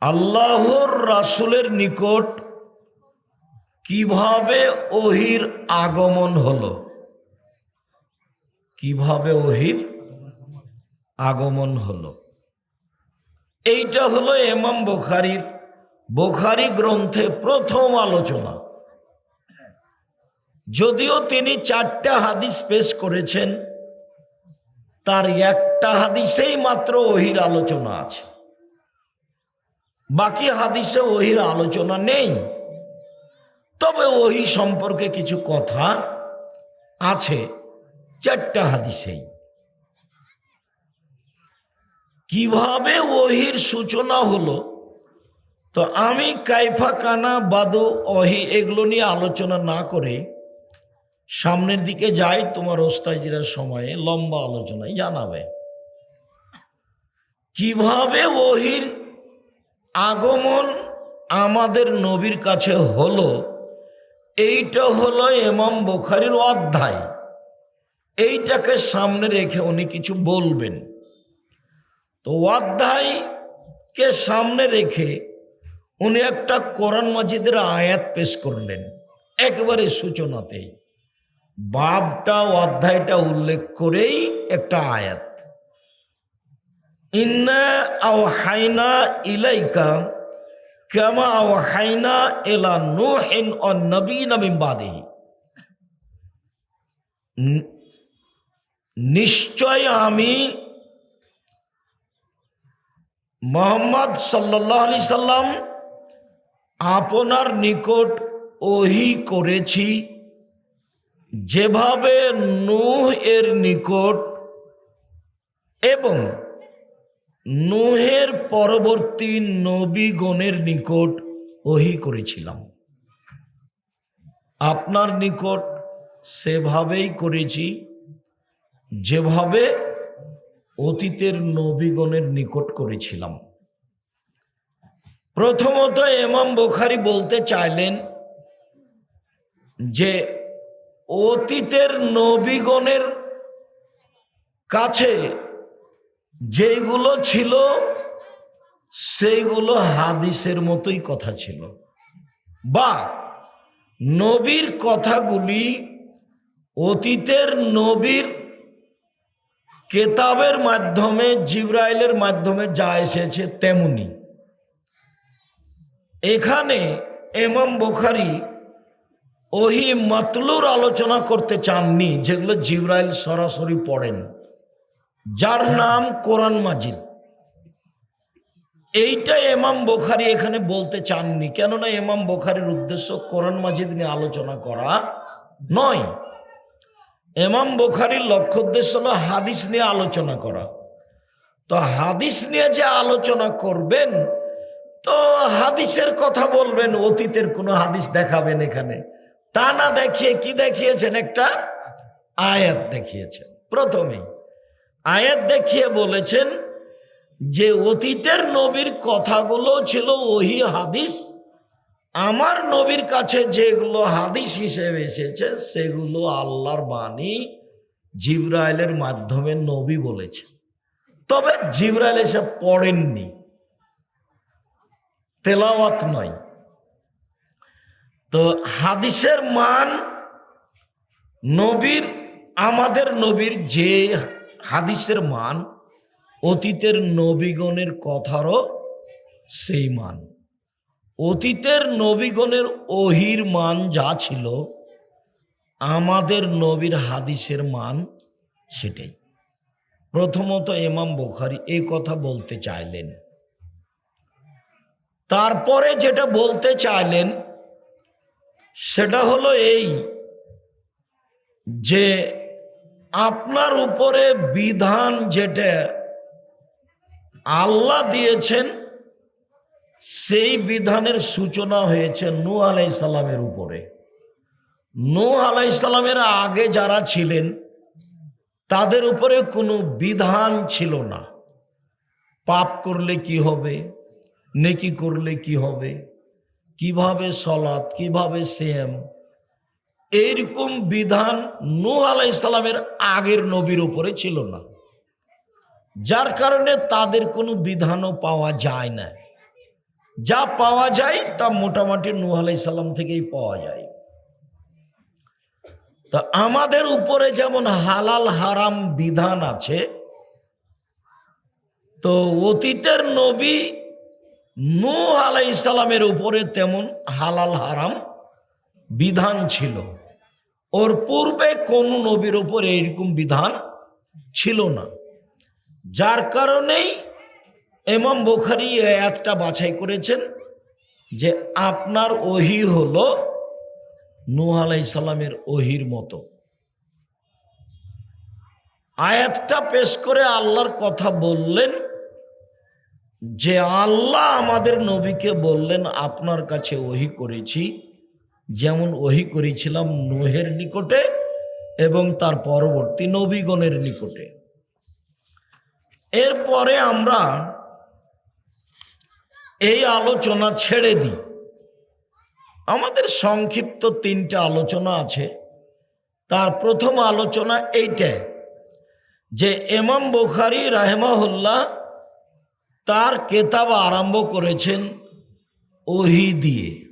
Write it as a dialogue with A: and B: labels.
A: আল্লাহর রাসুলের নিকট কীভাবে ওহির আগমন হলো? কীভাবে ওহির আগমন হলো? এইটা হলো এমাম বোখারির, বোখারি গ্রন্থে প্রথম আলোচনা। যদিও তিনি চারটা হাদিস পেশ করেছেন, তার একটা হাদিসেই মাত্র ওহির আলোচনা আছে। বাকি হাদিসে ওহির আলোচনা নেই। তবে ওহি সম্পর্কে কিছু কথা আছে চারটা হাদিসেই। কীভাবে ওহির সূচনা হলো? তো আমি কাইফা কানা বাদু অহি এগুলো নিয়ে আলোচনা না করে সামনের দিকে যাই, তোমার ওস্তাজিরার সময়ে লম্বা আলোচনায় জানাবে। কীভাবে ওহির আগমন আমাদের নবীর কাছে হলো, এইটা হলো এমাম বোখারির অধ্যায়। এইটাকে সামনে রেখে উনি কিছু বলবেন। তো অধ্যায়কে সামনে রেখে উনি একটা কোরআন মাজিদের আয়াত পেশ করলেন, একবারে সূচনাতেই। বাবটা, অধ্যায়টা উল্লেখ করেই একটা আয়াত। মিন নিশ্চয় আমি মোহাম্মদ সাল্লাহ আলি সাল্লাম আপনার নিকট ওহি করেছি। যেভাবে নূহ এর নিকট এবং নুহের পরবর্তী নবীগণের নিকট ওহি করেছিলাম। আপনার নিকট সেভাবেই করেছি, যেভাবে অতীতের নবীগণের নিকট করেছিলাম। প্রথমত এমাম বোখারি বলতে চাইলেন যে, অতীতের নবীগণের কাছে যেইগুলো ছিল, সেইগুলো হাদিসের মতোই কথা ছিল। বা নবীর কথাগুলি অতীতের নবীর কেতাবের মাধ্যমে, জিব্রাইলের মাধ্যমে যা এসেছে তেমনি। এখানে এমাম বোখারি ওহি মতলুর আলোচনা করতে চাননি, যেগুলো জিব্রাইল সরাসরি পড়েন। যার নাম কোরআন মাজিদ। এইটা এমাম বোখারি এখানে বলতে চাননি। কেননা এমাম বোখারির উদ্দেশ্য কোরআন মাজিদ নিয়ে আলোচনা করা নয়। এমাম বোখারির লক্ষ্য উদ্দেশ্য হলো হাদিস নিয়ে আলোচনা করা। তো হাদিস নিয়ে যে আলোচনা করবেন, তো হাদিসের কথা বলবেন, অতীতের কোনো হাদিস দেখাবেন এখানে। তা না দেখিয়ে কি দেখিয়েছেন? একটা আয়াত দেখিয়েছেন। প্রথমেই আয়াত দেখিয়ে বলেছেন যে অতীতের নবীর কথাগুলো ছিল ওহি হাদিস। আমার নবীর কাছে যেগুলো হাদিস হিসেবে এসেছে, সেগুলো আল্লাহর বাণী জিব্রাইলের মাধ্যমে নবী বলেছে। তবে জিব্রাইল এসে পড়েননি। তেলাওয়াত নয়। তো হাদিসের মান নবীর, আমাদের নবীর যে হাদিসের মান, অতীতের নবীগণের কথারও সেই মান। অতীতের নবীগণের অহির মান যা ছিল, আমাদের নবীর হাদিসের মান সেটাই। প্রথমত এমাম বোখারি এই কথা বলতে চাইলেন। তারপরে যেটা বলতে চাইলেন, সেটা হলো এই যে আপনার উপরে বিধান যেটা, আল্লাহ দিয়েছেন, সেই বিধানের সূচনা হয়েছে নু আলাই সাল্লামের উপরে। নু আলাই সাল্লামের আগে যারা ছিলেন, তাদের উপরে কোনো বিধান ছিল না। পাপ করলে কি হবে? নেকি করলে কি হবে? কীভাবে সলাৎ? কীভাবে সেম এইরকম বিধান নূ আলাই ইসলামের আগের নবীর উপরে ছিল না। যার কারণে তাদের কোনো বিধানও পাওয়া যায় না। যা পাওয়া যায় তা মোটামুটি নূহ আলাইসাল্লাম থেকেই পাওয়া যায়। তা আমাদের উপরে যেমন হালাল হারাম বিধান আছে, তো অতীতের নবী নূহ আলাইসাল্লামের উপরে তেমন হালাল হারাম বিধান ছিল। ওর পূর্বে কোন নবীর উপরে এরকম বিধান ছিল না। যার কারণেই এমাম বোখারি আয়াতটা বাছাই করেছেন যে আপনার ওহি হলো নূহ আলাইসাল্লামের ওহির মতো। আয়াতটা পেশ করে আল্লাহর কথা বললেন যে, আল্লাহ আমাদের নবীকে বললেন, আপনার কাছে ওহি করেছি। যেমন ওহি করেছিলাম নোহের নিকটে এবং তার পরবর্তী নবীগণের নিকটে। এরপরে আমরা এই আলোচনা ছেড়ে দিই। আমাদের সংক্ষিপ্ত তিনটা আলোচনা আছে। তার প্রথম আলোচনা এইটা যে এমাম বুখারি রাহেমাহুল্লাহ তার কেতাব আরম্ভ করেছেন ওহি দিয়ে।